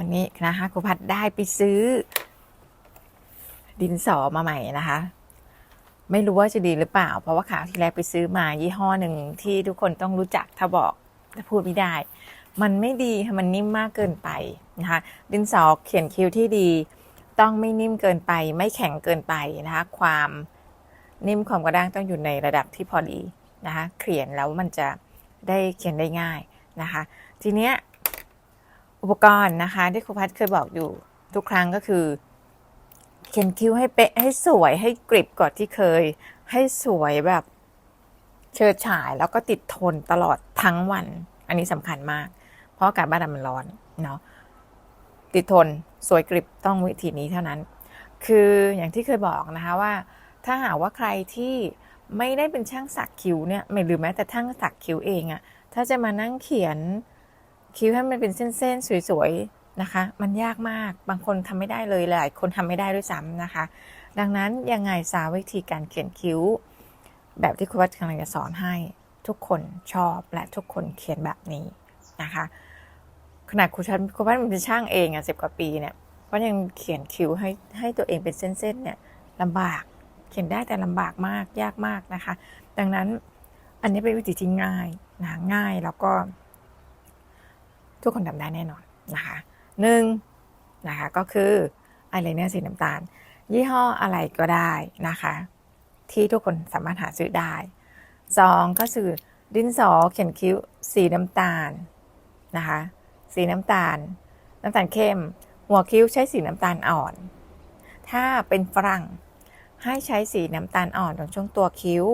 วันนี้นะคะครูพัดได้ไปซื้อ ดินสอมาใหม่นะคะ ไม่รู้ว่าจะดีหรือเปล่า เพราะว่าข่าวที่แล้วไปซื้อมายี่ห้อหนึ่งที่ทุกคนต้องรู้จักถ้าบอกถ้าพูดไม่ได้ มันไม่ดีค่ะมันนิ่มมากเกินไปนะคะ ดินสอเขียนคิ้วที่ดี ต้องไม่นิ่มเกินไป ไม่แข็งเกินไปนะคะ ความนิ่มความกระด้างต้องอยู่ในระดับที่พอดีนะคะ เขียนแล้วมันจะได้เขียนได้ง่ายนะคะ ทีเนี้ย อุปกรณ์นะคะที่ครูพัฒเคยบอกอยู่ทุกครั้งก็คือ เขียนคิ้วให้เป๊ะให้สวยให้กริบกว่าที่เคย ให้สวยแบบเชิดฉายแล้วก็ติดทนตลอดทั้งวัน อันนี้สำคัญมาก เพราะอากาศบ้านเรามันร้อนเนาะติดทนสวยกริบต้องวิธีนี้เท่านั้น คืออย่างที่เคยบอกนะคะว่า ถ้าหากว่าใครที่ไม่ได้เป็นช่างสักคิ้วเนี่ยไม่หรือแม้แต่ช่างสักคิ้วเองอะถ้าจะมานั่งเขียน คิ้วให้มันเป็นเส้นๆสวยๆนะคะ มันยากมากบางคนทำไม่ได้เลยหลายคนทำไม่ได้ด้วยซ้ำนะคะ ดังนั้นยังไงสาวิธีการเขียนคิ้ว แบบที่ครูวัดกำลังจะสอนให้ทุกคนชอบและทุกคนเขียนแบบนี้นะคะขนาดครูชันครูวัดมันเป็นช่างเองอะสิบกว่าปีเนี่ยก็ยังเขียนคิ้วให้ให้ตัวเองเป็นเส้นๆเนี่ยลำบากเขียนได้แต่ลำบากมากยากมากนะคะ ดังนั้นอันนี้เป็นวิธีที่ง่ายนะง่ายแล้วก็ ทุกคนทำได้แน่นอนนะคะหนึ่งนะคะก็คืออายไลเนอร์สีน้ำตาล ยี่ห้ออะไรก็ได้นะคะ ที่ทุกคนสามารถหาซื้อได้สองก็คือดินสอเขียนคิ้วสีน้ำตาลนะคะสีน้ำตาล น้ำตาลเข้ม หัวคิ้วใช้สีน้ำตาลอ่อน ถ้าเป็นฝรั่งให้ใช้สีน้ำตาลอ่อนตรงช่วงตัวคิ้ว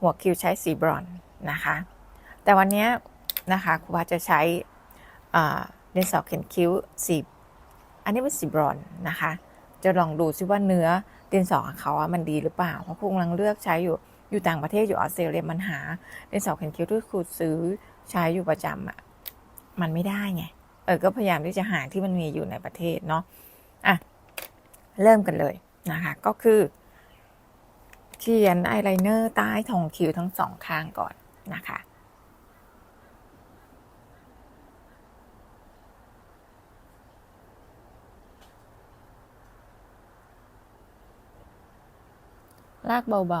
หัวคิ้วใช้สีบรอนนะคะ แต่วันนี้นะคะครูบาจะใช้ ดินสอเขียนคิ้วสีอันนี้เป็นสีบรอนนะคะ จะลองดูซิว่าเนื้อดินสอของเขาอะมันดีหรือเปล่า เพราะครูกำลังเลือกใช้อยู่อยู่ต่างประเทศอยู่ออสเตรเลียมันหาดินสอเขียนคิ้วที่ครูซื้อใช้อยู่ประจำอะมันไม่ได้ไงเออก็พยายามที่จะหาที่มันมีอยู่ในประเทศเนาะอะเริ่มกันเลยนะคะก็คือเขียนอายไลเนอร์ใต้ทองคิ้วทั้งสองข้างก่อนนะคะ ลากเบาๆ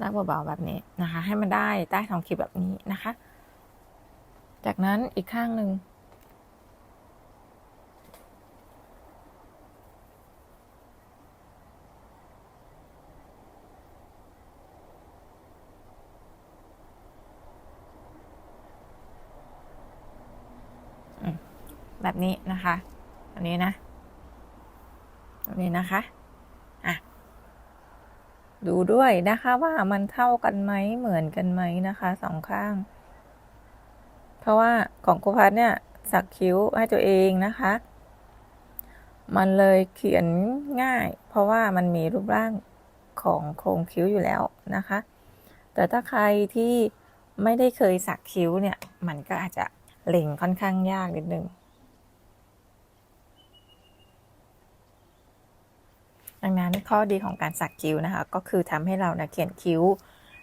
ลากเบาๆ แบบนี้นะคะ ให้มันได้ใต้ท้องคิ้วแบบนี้นะคะ จากนั้นอีกข้างหนึ่งแบบนี้นะคะแบบนี้นะ นี้นะคะอะดูด้วยนะคะว่ามันเท่ากันไหมเหมือนกันไหมนะคะสองข้าง เพราะว่าของครูพัดเนี่ยสักคิ้วให้ตัวเองนะคะ มันเลยเขียนง่าย เพราะว่ามันมีรูปร่างของโครงคิ้วอยู่แล้วนะคะ แต่ถ้าใครที่ไม่ได้เคยสักคิ้วเนี่ย มันก็อาจจะเล็งค่อนข้างยากนิดนึง ดังนั้นข้อดีของการสักคิ้วนะคะ ก็คือทำให้เรานะเขียนคิ้ว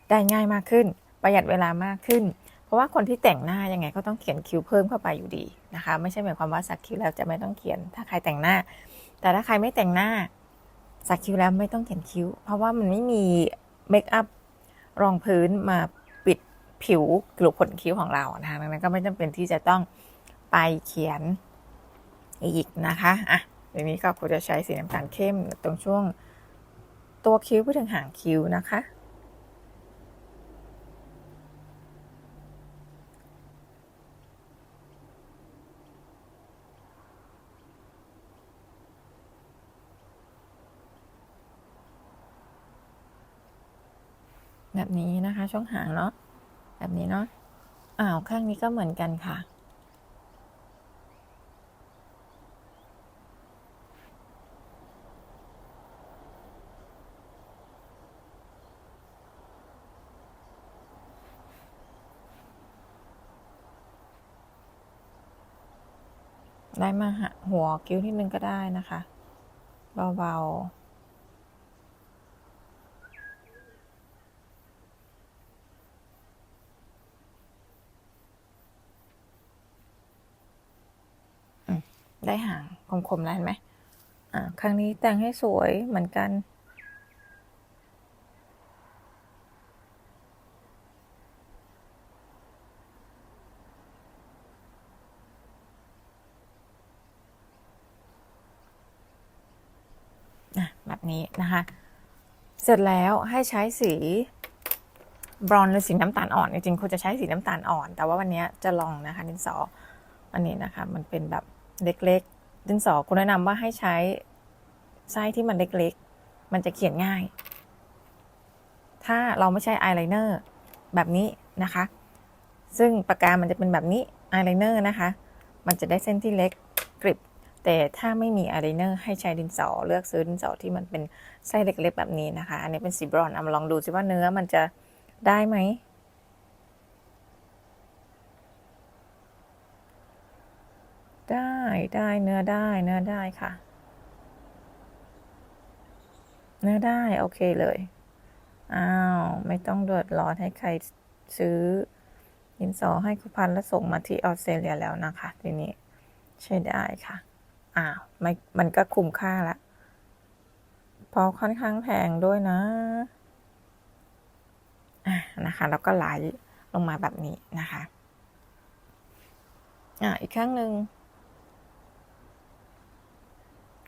ได้ง่ายมากขึ้น ประหยัดเวลามากขึ้น เพราะว่าคนที่แต่งหน้ายังไงก็ต้องเขียนคิ้วเพิ่มเข้าไปอยู่ดีนะคะ ไม่ใช่หมายความว่าสักคิ้วแล้วจะไม่ต้องเขียน ถ้าใครแต่งหน้า แต่ถ้าใครไม่แต่งหน้าสักคิ้วแล้วไม่ต้องเขียนคิ้ว เพราะว่ามันไม่มีเมคอัพรองพื้นมาปิดผิวกลุขนคิ้วของเรานะคะดังนั้นก็ไม่จำเป็นที่จะต้องไปเขียนอีกนะคะอะ ทีนี้ก็ควรจะใช้สีน้ำตาลเข้มตรงช่วงตัวคิ้วไปถึงหางคิ้วนะคะ แบบนี้นะคะช่วงหางเนาะแบบนี้เนาะอ้าวข้างนี้ก็เหมือนกันค่ะ ได้มาหัวกิ้วที่หนึ่งก็ได้นะคะ เบาๆได้หางคมๆแล้วเห็นไหมครั้งนี้แต่งให้สวยเหมือนกัน นี้นะคะ เสร็จแล้วให้ใช้สีบรอนหรือสีน้ำตาลอ่อน จริงๆควรจะใช้สีน้ำตาลอ่อน แต่ว่าวันนี้จะลองนะคะดินสออันนี้นะคะ มันเป็นแบบเล็กๆ ดินสอคุณแนะนำว่าให้ใช้ไส้ที่มันเล็กๆ มันจะเขียนง่าย ถ้าเราไม่ใช้อายไลเนอร์แบบนี้นะคะ ซึ่งปากกามันจะเป็นแบบนี้อายไลเนอร์นะคะ มันจะได้เส้นที่เล็กกริบ แต่ถ้าไม่มีอายไลเนอร์ให้ใช้ดินสอเลือกซื้อดินสอที่มันเป็นไส้เล็กๆแบบนี้นะคะ อันนี้เป็นสีบรอนซ์เอามาลองดูสิว่าเนื้อมันจะได้ไหมได้ได้เนื้อได้เนื้อได้ค่ะ เนื้อได้โอเคเลยอ้าวไม่ต้องเดือดร้อนให้ใครซื้อดินสอให้คุพันแล้วส่งมาที่ออสเตรเลียแล้วนะคะ ทีนี้ใช้ได้ค่ะ อ้าวไม่มันก็คุ้มค่าละเพราะค่อนข้างแพงด้วยนะอะนะคะ แล้วก็ไหลลงมาแบบนี้นะคะอะอีกครั้งหนึ่ง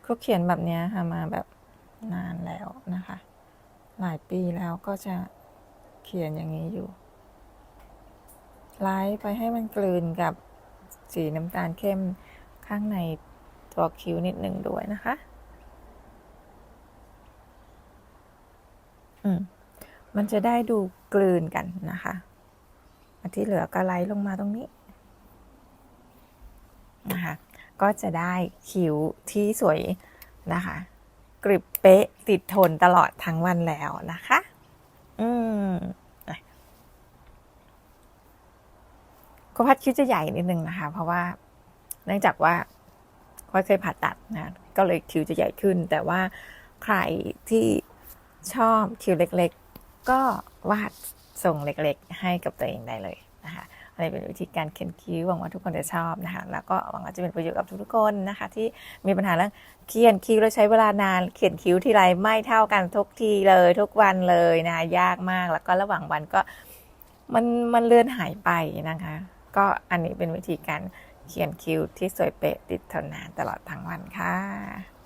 เขาเขียนแบบเนี้ยค่ะมาแบบนานแล้วนะคะ หลายปีแล้วก็จะเขียนอย่างนี้อยู่ไล่ไปให้มันกลืนกับสีน้ำตาลเข้มข้างใน ตัวคิ้วนิดหนึ่งด้วยนะคะ อืม มันจะได้ดูกลืนกันนะคะอันที่เหลือก็ไล่ลงมาตรงนี้นะคะก็จะได้คิ้วที่สวยนะคะกริบเป๊ะติดทนตลอดทั้งวันแล้วนะคะ อืมอะก็พัดคิ้วจะใหญ่นิดนึงนะคะ เพราะว่าเนื่องจากว่า ค่อยเคยผ่าตัดนะก็เลยคิ้วจะใหญ่ขึ้น แต่ว่าใครที่ชอบคิ้วเล็กๆ ก็วาดทรงเล็กๆ ให้กับตัวเองได้เลยนะคะอันนี้เป็นวิธีการเขียนคิ้วหวังว่าทุกคนจะชอบนะคะแล้วก็หวังว่าจะเป็นประโยชน์กับทุกๆคนนะคะ ที่มีปัญหาเรื่องเขียนคิ้วแล้วใช้เวลานานเขียนคิ้วทีไรไม่เท่ากันทุกทีเลยทุกวันเลยนะคะยากมากแล้วก็ระหว่างวันก็มันมันเลือนหายไปนะคะ ก็อันนี้เป็นวิธีการ เขียนคิวที่สวยเป๊ะติดทนนานตลอดทั้งวันค่ะ